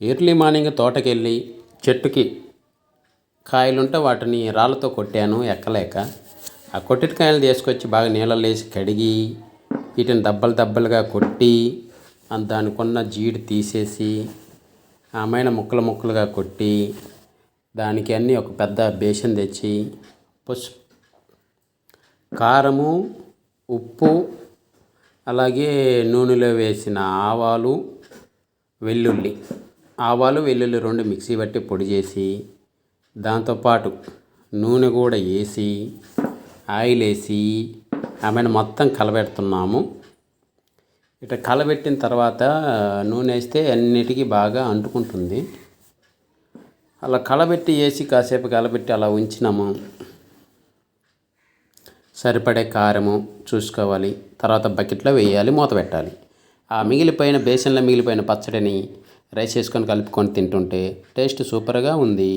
Early morning తోటకెళ్ళి చెట్టుకి కాయలుంటే వాటిని రాళ్ళతో కొట్టాను ఎక్కలేక. ఆ కొట్టిన కాయలు తీసుకొచ్చి బాగా నీళ్ళలో వేసి కడిగి వీటిని దబ్బలు దెబ్బలుగా కొట్టి దానికున్న జీడి తీసేసి ఆమైన ముక్కలు ముక్కలుగా కొట్టి దానికి అన్నీ ఒక పెద్ద బేషన్ తెచ్చి పసుపు కారము ఉప్పు అలాగే నూనెలో వేసిన ఆవాలు వెల్లుల్లి ఆవాలు వెల్లుల్లి రెండు మిక్సీ పట్టి పొడి చేసి దాంతోపాటు నూనె కూడా వేసి ఆయిల్ వేసి ఆమెను మొత్తం కలబెడుతున్నాము. ఇట్లా కలబెట్టిన తర్వాత నూనె వేస్తే అన్నిటికీ బాగా అంటుకుంటుంది. అలా కలబెట్టి వేసి కాసేపు కలబెట్టి అలా ఉంచినాము. సరిపడే కారము చూసుకోవాలి. తర్వాత బకెట్లో వేయాలి మూత పెట్టాలి. ఆ మిగిలిపోయిన బేసన్లో మిగిలిపోయిన పచ్చడిని రైస్ వేసుకొని కలుపుకొని తింటుంటే టేస్ట్ సూపర్గా ఉంది.